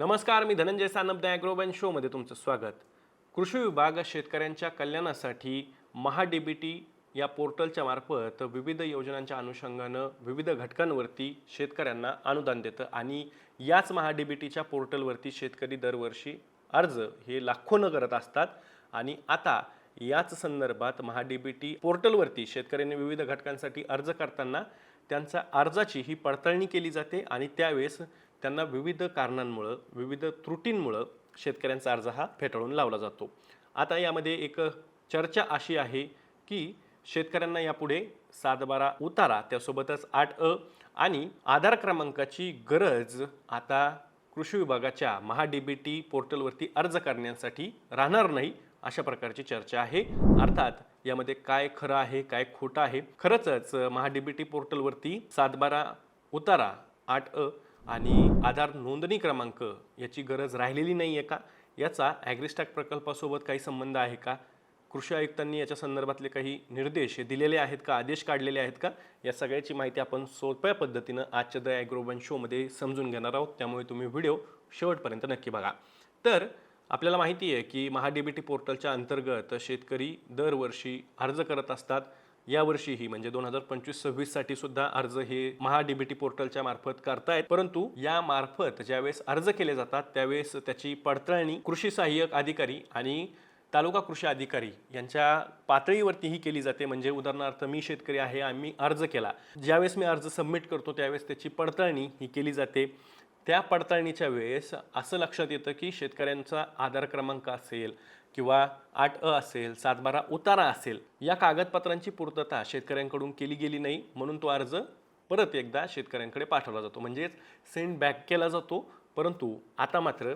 नमस्कार मी धनंजय सानप द ॲग्रोबॅन शोमध्ये तुमचं स्वागत. कृषी विभाग शेतकऱ्यांच्या कल्याणासाठी महाडीबीटी या पोर्टलच्या मार्फत विविध योजनांच्या अनुषंगानं विविध घटकांवरती शेतकऱ्यांना अनुदान देतं आणि याच महाडीबीटीच्या टीच्या पोर्टलवरती शेतकरी दरवर्षी अर्ज हे लाखोनं करत असतात. आणि आता याच संदर्भात महाडीबीटी बी टी पोर्टलवरती शेतकऱ्यांनी विविध घटकांसाठी अर्ज करताना त्यांचा अर्जाची ही पडताळणी केली जाते आणि त्यावेळेस त्यांना विविध कारणांमुळं विविध त्रुटींमुळं शेतकऱ्यांचा अर्ज हा फेटाळून लावला जातो. आता यामध्ये एक चर्चा अशी आहे की शेतकऱ्यांना यापुढे सात बारा उतारा त्यासोबतच आठ अ आणि आधार क्रमांकाची गरज आता कृषी विभागाच्या महाडीबीटी बी टी पोर्टलवरती अर्ज करण्यासाठी राहणार नाही. अशा प्रकारची चर्चा आहे. अर्थात यामध्ये काय खरं आहे काय खोटं आहे. खरंच महा टी पोर्टलवरती सातबारा उतारा आठ अ आणि आधार नोंदणी क्रमांक याची गरज राहिलेली नाही आहे का? याचा ॲग्रिस्टॅक प्रकल्पासोबत काही संबंध आहे का? कृषी आयुक्तांनी याच्या संदर्भातले काही निर्देश दिलेले आहेत का? आदेश काढलेले आहेत का? या सगळ्याची माहिती आपण सोप्या पद्धतीनं आजच्या द ॲग्रोबन शोमध्ये समजून घेणार आहोत. त्यामुळे तुम्ही व्हिडिओ शेवटपर्यंत नक्की बघा. तर आपल्याला माहिती आहे की महाडीबीटी पोर्टलच्या अंतर्गत शेतकरी दरवर्षी अर्ज करत असतात. यावर्षीही म्हणजे दोन हजार पंचवीस सव्वीससाठी सुद्धा अर्ज हे महाडीबीटी पोर्टलच्या मार्फत करतायत. परंतु या मार्फत ज्यावेळेस अर्ज केले जातात त्यावेळेस त्याची पडताळणी कृषी सहाय्यक अधिकारी आणि तालुका कृषी अधिकारी यांच्या पातळीवरतीही केली जाते. म्हणजे उदाहरणार्थ मी शेतकरी आहे आम्ही अर्ज केला. ज्यावेळेस मी अर्ज सबमिट करतो त्यावेळेस त्याची पडताळणी ही केली जाते. त्या पडताळणीच्या वेळेस असं लक्षात येतं की शेतकऱ्यांचा आधार क्रमांक असेल किंवा आठ अ असेल सातबारा उतारा असेल या कागदपत्रांची पूर्तता शेतकऱ्यांकडून केली गेली नाही म्हणून तो अर्ज परत एकदा शेतकऱ्यांकडे पाठवला जातो. म्हणजेच सेंड बॅक केला जातो. परंतु आता मात्र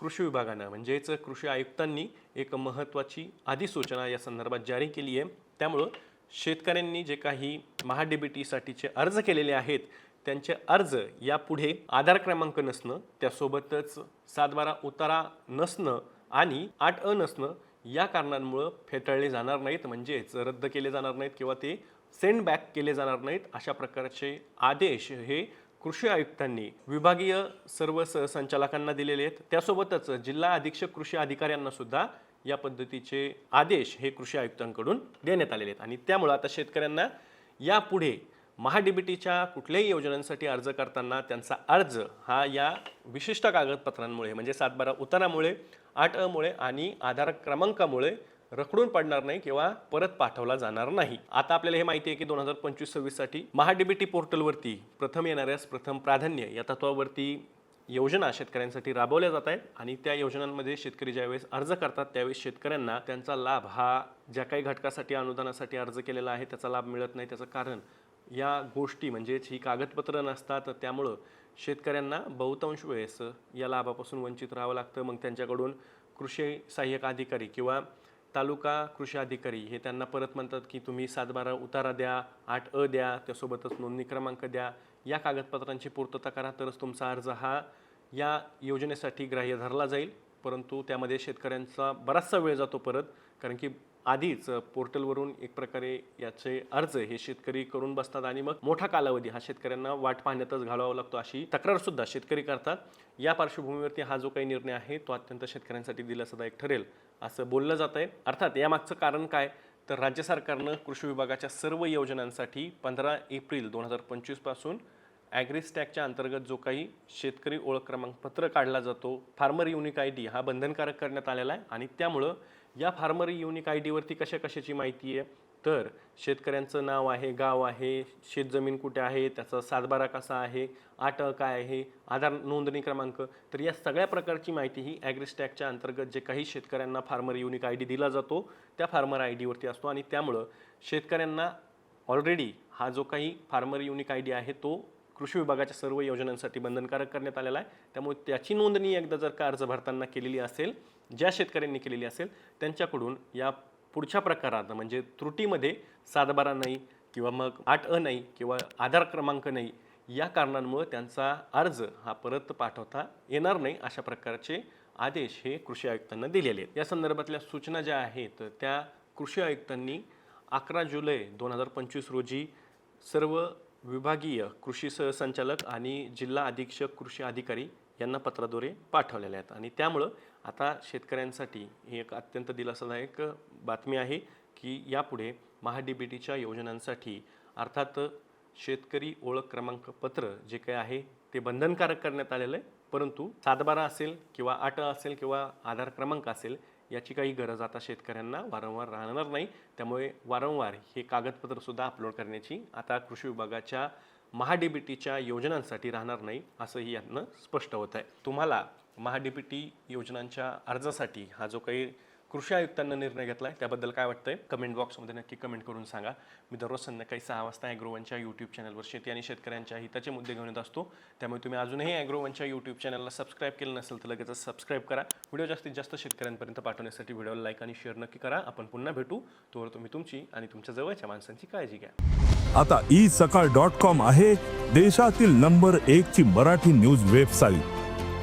कृषी विभागानं म्हणजेच कृषी आयुक्तांनी एक महत्त्वाची अधिसूचना या संदर्भात जारी केली आहे. त्यामुळं शेतकऱ्यांनी जे काही महाडीबीटीसाठीचे अर्ज केलेले आहेत त्यांचे अर्ज यापुढे आधार क्रमांक नसणं त्यासोबतच सातबारा उतारा नसणं आणि आठ अ नसणं या कारणांमुळं फेटाळले जाणार नाहीत म्हणजेच रद्द केले जाणार नाहीत किंवा ते सेंड बॅक केले जाणार नाहीत अशा प्रकारचे आदेश हे कृषी आयुक्तांनी विभागीय सर्व संचालकांना दिलेले आहेत. त्यासोबतच जिल्हा अधीक्षक कृषी अधिकाऱ्यांना सुद्धा या पद्धतीचे आदेश हे कृषी आयुक्तांकडून देण्यात आलेले आहेत. आणि त्यामुळं आता शेतकऱ्यांना यापुढे महाडीबीटीच्या कुठल्याही योजनांसाठी अर्ज करताना त्यांचा अर्ज हा या विशिष्ट कागदपत्रांमुळे म्हणजे सातबारा उतारामुळे आठ अमुळे आणि आधार क्रमांकामुळे रखडून पडणार नाही किंवा परत पाठवला जाणार नाही. आता आपल्याला हे माहिती आहे की दोन हजार पंचवीस सव्वीससाठी महाडीबीटी पोर्टलवरती प्रथम येणाऱ्यास प्रथम प्राधान्य या तत्वावरती योजना शेतकऱ्यांसाठी राबवल्या जात आहेत आणि त्या योजनांमध्ये शेतकरी ज्यावेळेस अर्ज करतात त्यावेळेस शेतकऱ्यांना त्यांचा लाभ हा ज्या काही घटकासाठी अनुदानासाठी अर्ज केलेला आहे त्याचा लाभ मिळत नाही त्याचं कारण या गोष्टी म्हणजेच ही कागदपत्रं नसतात त्यामुळं शेतकऱ्यांना बहुतांश वेळेस या लाभापासून वंचित राहावं लागतं. मग त्यांच्याकडून कृषी सहाय्यक अधिकारी किंवा तालुका कृषी अधिकारी हे त्यांना परत म्हणतात की तुम्ही सातबारा उतारा द्या आठ अ द्या त्यासोबतच नोंदणी क्रमांक द्या. या कागदपत्रांची पूर्तता करा तरच तुमचा अर्ज हा या योजनेसाठी ग्राह्य धरला जाईल. परंतु त्यामध्ये शेतकऱ्यांचा बराचसा वेळ जातो परत कारण की आधीच पोर्टलवरून एक प्रकारे याचे अर्ज हे शेतकरी करून बसतात आणि मग मोठा कालावधी हा शेतकऱ्यांना वाट पाहण्यातच घालावा लागतो अशी तक्रार सुद्धा शेतकरी करतात. या पार्श्वभूमीवरती हा जो काही निर्णय आहे तो अत्यंत शेतकऱ्यांसाठी दिलासादायक ठरेल असं बोललं जात आहे. अर्थात यामागचं कारण काय? तर राज्य सरकारनं कृषी विभागाच्या सर्व योजनांसाठी पंधरा एप्रिल दोन हजार पंचवीसपासून ॲग्रीस्टॅकच्या अंतर्गत जो काही शेतकरी ओळख क्रमांकपत्र काढला जातो फार्मर युनिक आय डी हा बंधनकारक करण्यात आलेला आहे आणि त्यामुळं या फार्मर युनिक आय डीवरती कशा कशाची माहिती आहे? तर शेतकऱ्यांचं नाव आहे गाव आहे शेतजमीन कुठे आहे त्याचा सातबारा कसा आहे आट काय आहे आधार नोंदणी क्रमांक. तर या सगळ्या प्रकारची माहिती ही ॲग्रिस्टॅकच्या अंतर्गत जे काही शेतकऱ्यांना फार्मर युनिक आय डी दिला जातो त्या फार्मर आय डीवरती असतो. आणि त्यामुळं शेतकऱ्यांना ऑलरेडी हा जो काही फार्मर युनिक आय डी आहे तो कृषी विभागाच्या सर्व योजनांसाठी बंधनकारक करण्यात आलेला आहे. त्यामुळे त्याची नोंदणी एकदा जर का अर्ज भरताना केलेली असेल ज्या शेतकऱ्यांनी केलेली असेल त्यांच्याकडून या पुढच्या प्रकारात म्हणजे त्रुटीमध्ये सातबारा नाही किंवा मग आठ अ नाही किंवा आधार क्रमांक नाही या कारणांमुळे त्यांचा अर्ज हा परत पाठवता येणार नाही अशा प्रकारचे आदेश हे कृषी आयुक्तांना दिलेले आहेत. या संदर्भातल्या सूचना ज्या आहेत त्या कृषी आयुक्तांनी अकरा जुलै दोन हजार पंचवीस रोजी सर्व विभागीय कृषी सहसंचालक आणि जिल्हा अधीक्षक कृषी अधिकारी यांना पत्राद्वारे पाठवलेल्या आहेत. आणि त्यामुळं आता शेतकऱ्यांसाठी ही एक अत्यंत दिलासादायक बातमी आहे की यापुढे महाडीबीटीच्या टीच्या योजनांसाठी अर्थात शेतकरी ओळख क्रमांक पत्र जे काही आहे ते बंधनकारक करण्यात आलेलं आहे. परंतु सातबारा असेल किंवा आठ असेल किंवा आधार क्रमांक असेल याची काही गरज आता शेतकऱ्यांना वारंवार राहणार नाही. त्यामुळे वारंवार हे कागदपत्रसुद्धा अपलोड करण्याची आता कृषी विभागाच्या महाडीबीटीच्या योजनांसाठी राहणार नाही असंही यातनं स्पष्ट होत आहे तुम्हाला महाडीबीटी योजनांच्या अर्जासाठी हा जो काही कृषी आयुक्तांना निर्णय घेतला आहे त्याबद्दल काय वाटतंय? कमेंट बॉक्समध्ये नक्की कमेंट करून सांगा. मी दररोज संध्याकाळी सहा वाजता ॲग्रोवनच्या यूट्यूब चॅनलवर शेती आणि शेतकऱ्यांच्या हिताचे मुद्दे घेऊन येत असतो. त्यामुळे तुम्ही अजूनही ॲग्रोवनच्या यूट्यूब चॅनलला सबस्क्राईब केलं नसेल तर लगेच सबस्क्राईब करा. व्हिडिओ जास्तीत जास्त शेतकऱ्यांपर्यंत पाठवण्यासाठी व्हिडिओला लाईक आणि शेअर नक्की करा. आपण पुन्हा भेटू. तोवर तुम्ही तुमची आणि तुमच्या जवळच्या माणसांची काळजी घ्या. आता ई सकाळ डॉट कॉम आहे देशातील नंबर एक ची मराठी न्यूज वेबसाईट